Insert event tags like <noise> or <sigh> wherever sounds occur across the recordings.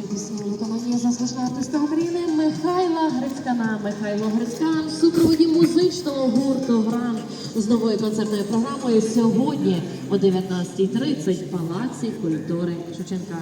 Найкраще пісню виконання заслуженого артиста України Михайла Грицькана. Михайло Грицькан в супроводі музичного гурту Гран з новою концертною програмою сьогодні о 19.30 в Палаці культури Шевченка.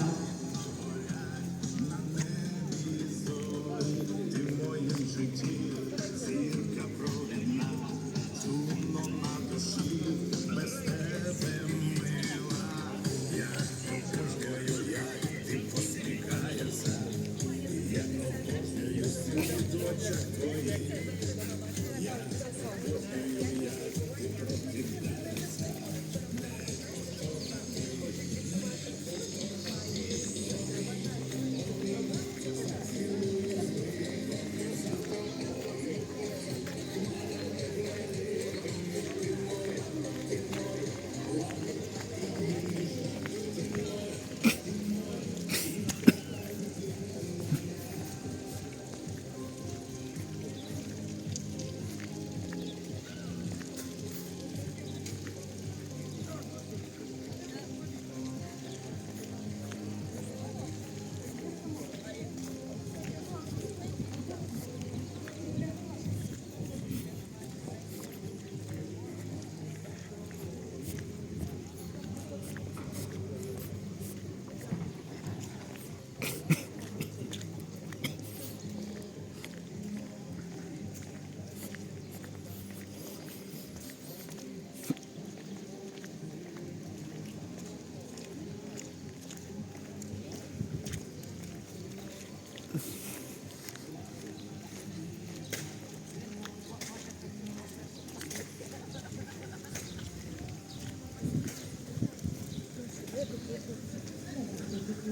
А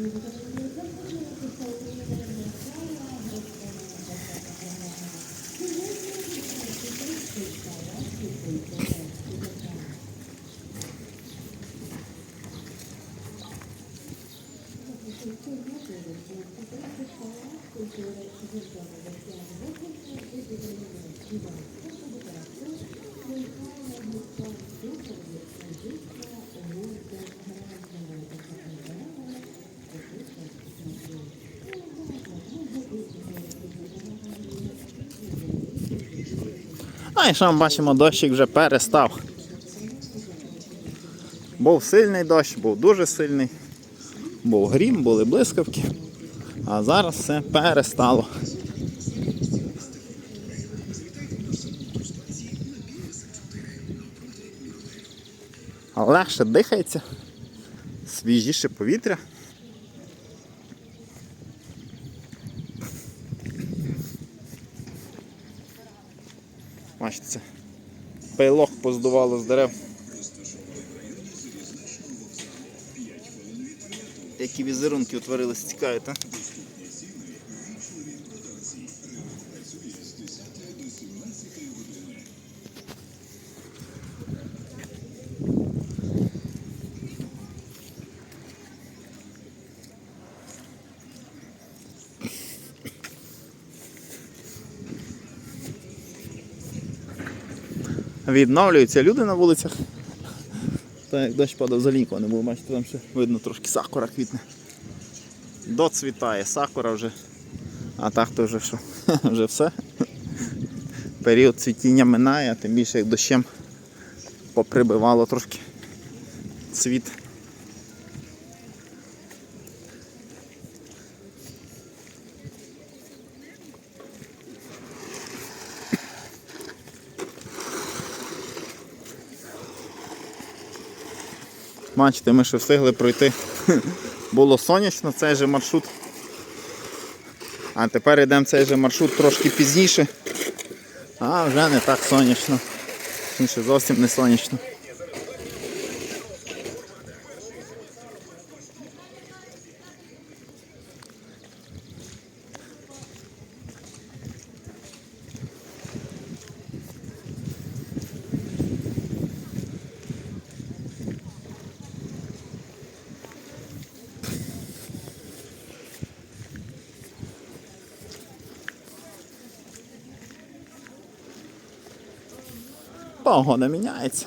і що ми бачимо, дощик вже перестав. Був сильний дощ, був дуже сильний. Був грім, були блискавки. А зараз все перестало. Легше дихається, свіжіше повітря. Бачите, це пилок поздувало з дерев. Які візерунки утворилися, цікаві, так? Відновлюються люди на вулицях. Та як дощ падав за нікого не було, бачите, там ще видно трошки сакура квітне. Доцвітає сакура вже. А так то вже що? <laughs> Вже все. Період цвітіння минає, тим більше як дощем поприбивало трошки цвіт. Бачите, ми ще встигли пройти. Було сонячно цей же маршрут. А тепер йдемо цей же маршрут трошки пізніше. А вже не так сонячно. Інше зовсім не сонячно. Погода міняється.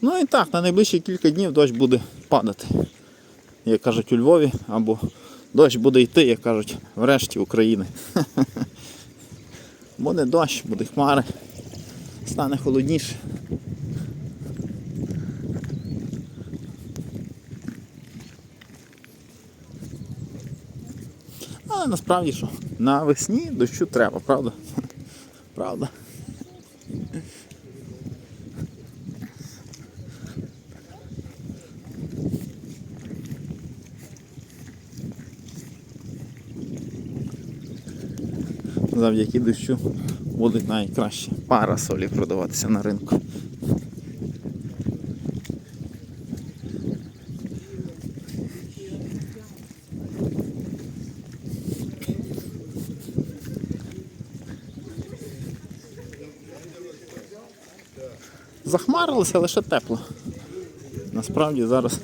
Ну і так, на найближчі кілька днів дощ буде падати, як кажуть у Львові, або дощ буде йти, як кажуть, врешті України. <laughs> Буде дощ, буде хмари, стане холодніше. Але насправді що, навесні дощу треба, правда? Правда. Завдяки дощу будуть найкраще парасолі продаватися на ринку. Захмарилося лише тепло. Насправді зараз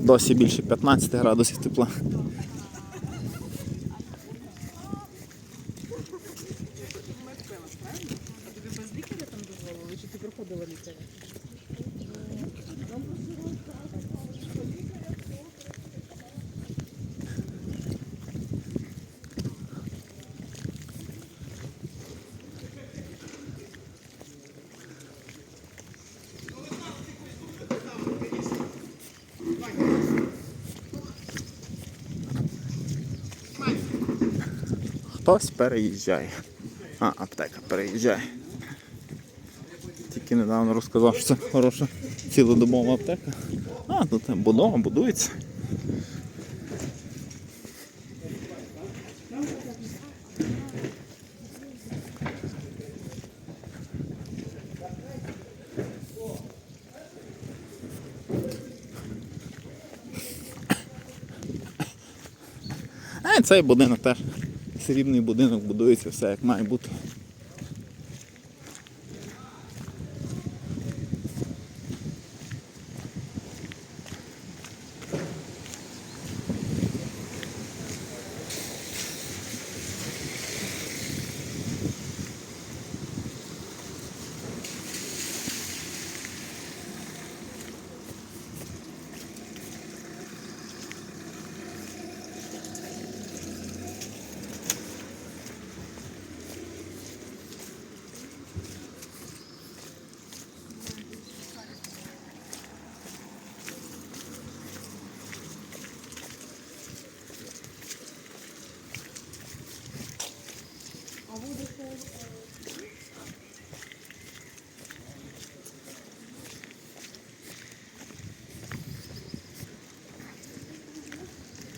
досі більше 15 градусів тепла. Хтось переїжджає. А, аптека переїжджає. Тільки недавно розказав, що це хороша цілодобова аптека. А, тут будова будується. А цей будинок теж. Срібний будинок будується, все як має бути.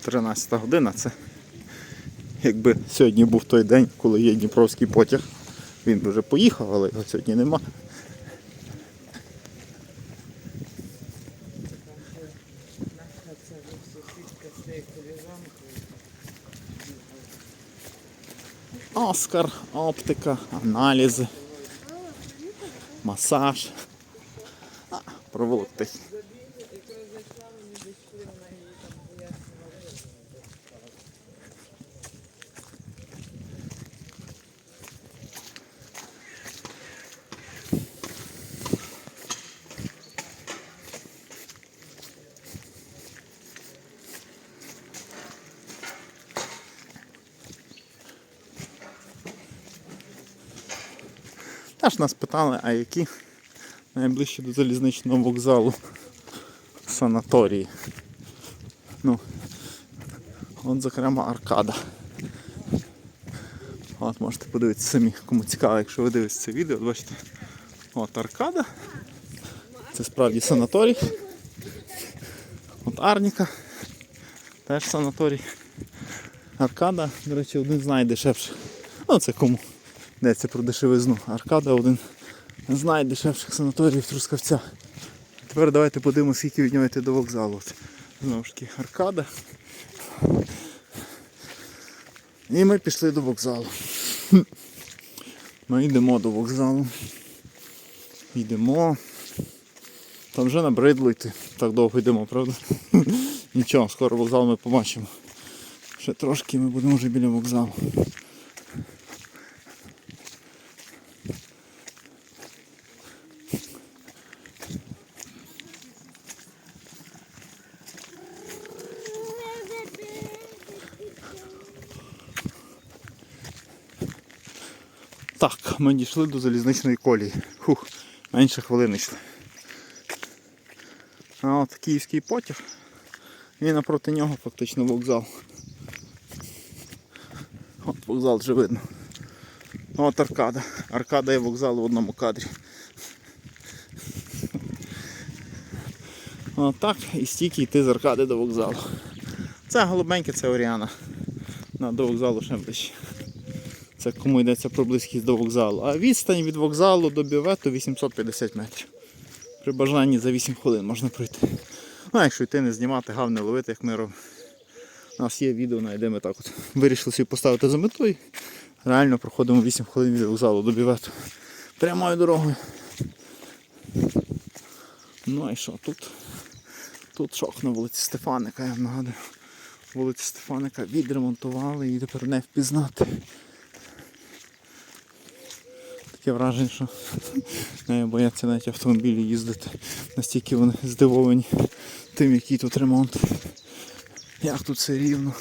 Тринадцята година це якби сьогодні був той день, коли є Дніпровський потяг. Він би вже поїхав, але його сьогодні нема. Це сусідка з цією коліжанкою. Оскар, оптика, аналізи, масаж. Проволоктись. Теж нас питали, а які найближчі до залізничного вокзалу санаторії. Ну, от, зокрема, Аркада. От можете подивитися самі, кому цікаво, якщо ви дивитесь це відео, от бачите. От Аркада. Це справді санаторій. От Арніка. Теж санаторій. Аркада, до речі, один з найдешевших. Ну, це кому йдеться про дешевизну. Аркада один з найдешевших санаторіїв Трускавця. Тепер давайте подивимося, скільки від нього йти до вокзалу. Знову ж таки, Аркада. І ми пішли до вокзалу. Ми йдемо до вокзалу. Йдемо. Там вже набридло йти. Так довго йдемо, правда? Нічого, скоро вокзал ми побачимо. Ще трошки ми будемо вже біля вокзалу. Так, ми дійшли до залізничної колії. Хух, менше хвилини йшли. А от київський потяг. І напроти нього фактично вокзал. От вокзал вже видно. От аркада. Аркада і вокзал в одному кадрі. Отак і стільки йти з аркади до вокзалу. Це голубеньке, це Оріана. На, до вокзалу ще ближче. Це кому йдеться про близькість до вокзалу. А відстань від вокзалу до бювету 850 метрів. При бажанні за 8 хвилин можна пройти. Ну, а якщо йти не знімати, гав не ловити, як ми робимо. У нас є відео, де ми так от вирішили собі поставити за метою. Реально проходимо 8 хвилин від вокзалу до бювету. Прямою дорогою. Ну і що, тут, тут шок на вулиці Стефаника, я нагадую. Вулицю Стефаника відремонтували і тепер не впізнати. Таке враження, що не <laughs> бояться навіть автомобілі їздити. Настільки вони здивовані тим, який тут ремонт. Як тут все рівно.